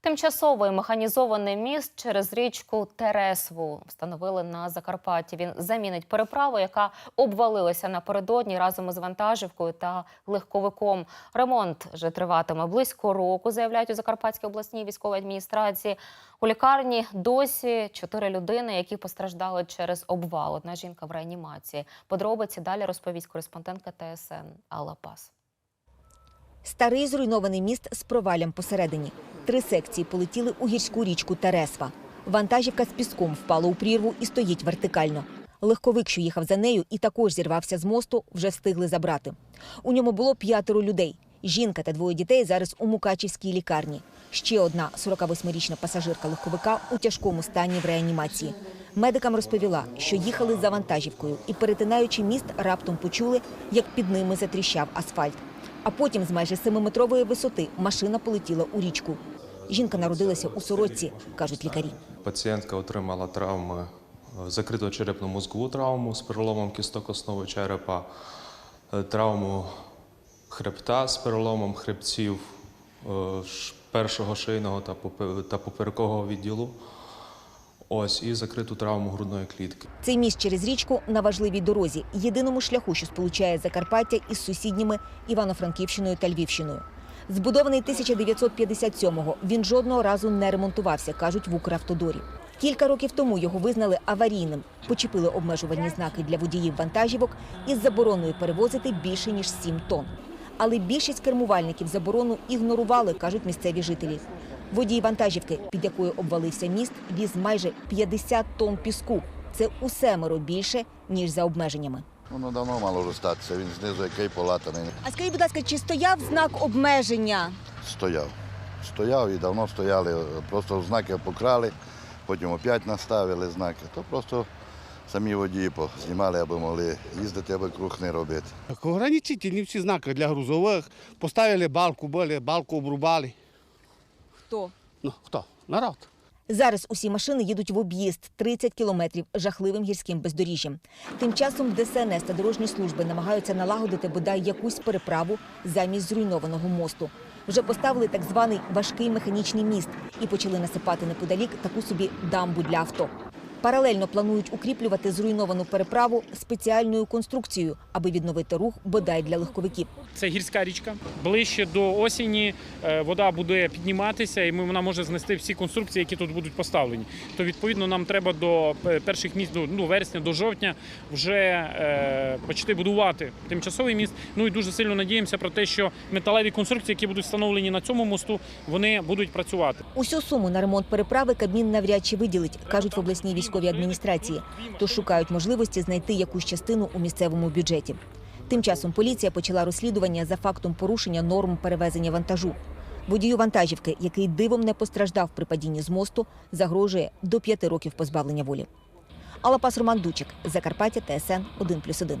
Тимчасовий механізований міст через річку Тересву встановили на Закарпатті. Він замінить переправу, яка обвалилася напередодні разом із вантажівкою та легковиком. Ремонт вже триватиме близько року, заявляють у Закарпатській обласній військовій адміністрації. У лікарні досі чотири людини, які постраждали через обвал. Одна жінка в реанімації. Подробиці далі розповість кореспондентка ТСН Алла Пас. Старий зруйнований міст з провалям посередині. Три секції полетіли у гірську річку Тересва. Вантажівка з піском впала у прірву і стоїть вертикально. Легковик, що їхав за нею, і також зірвався з мосту, вже встигли забрати. У ньому було п'ятеро людей. Жінка та двоє дітей зараз у Мукачівській лікарні. Ще одна 48-річна пасажирка легковика у тяжкому стані в реанімації. Медикам розповіла, що їхали за вантажівкою і, перетинаючи міст, раптом почули, як під ними затріщав асфальт. А потім з майже семиметрової висоти машина полетіла у річку. Жінка народилася у сорочці, кажуть лікарі. Пацієнтка отримала травми е, закриту черепно-мозкову травму з переломом кісток основи черепа, е, травму хребта з переломом хребців е, першого шийного та поперекового відділу. Ось і закриту травму грудної клітки. Цей міст через річку на важливій дорозі, єдиному шляху, що сполучає Закарпаття із сусідніми Івано-Франківщиною та Львівщиною. Збудований 1957-го, він жодного разу не ремонтувався, кажуть в Укравтодорі. Кілька років тому його визнали аварійним, почепили обмежувальні знаки для водіїв вантажівок із забороною перевозити більше ніж 7 тонн. Але більшість кермувальників заборону ігнорували, кажуть місцеві жителі. Водій вантажівки, під якою обвалився міст, віз майже 50 тонн піску. Це у семеро більше, ніж за обмеженнями. Воно давно мало вже статися, він знизу який полатаний А скажіть, будь ласка, чи стояв знак обмеження? стояв. Стояв і давно стояли, просто знаки покрали, потім опять наставили знаки. То просто самі водії знімали, аби могли їздити, аби круг не робити. Ограничительні всі знаки для грузових. Поставили балку, були, балку обрубали. Хто? Ну, хто? Народ. Зараз усі машини їдуть в об'їзд 30 кілометрів жахливим гірським бездоріжжям. Тим часом ДСНС та дорожні служби намагаються налагодити бодай якусь переправу замість зруйнованого мосту. Вже поставили так званий важкий механічний міст і почали насипати неподалік таку собі дамбу для авто. Паралельно планують укріплювати зруйновану переправу спеціальною конструкцією, аби відновити рух бодай для легковиків. Це гірська річка. Ближче до осені е, вода буде підніматися, і вона може знести всі конструкції, які тут будуть поставлені. То відповідно нам треба до перших місць до ну, вересня, до жовтня вже е, почати будувати тимчасовий міст. Ну і дуже сильно надіємося про те, що металеві конструкції, які будуть встановлені на цьому мосту, вони будуть працювати. Усю суму на ремонт переправи Кабмін навряд чи виділить, кажуть в обласній військовій адміністрації. Тож шукають можливості знайти якусь частину у місцевому бюджеті. Тим часом поліція почала розслідування за фактом порушення норм перевезення вантажу. Водію вантажівки, який дивом не постраждав при падінні з мосту, загрожує до п'яти років позбавлення волі. Алапас Роман Дучик, Закарпаття, ТСН 1+,1.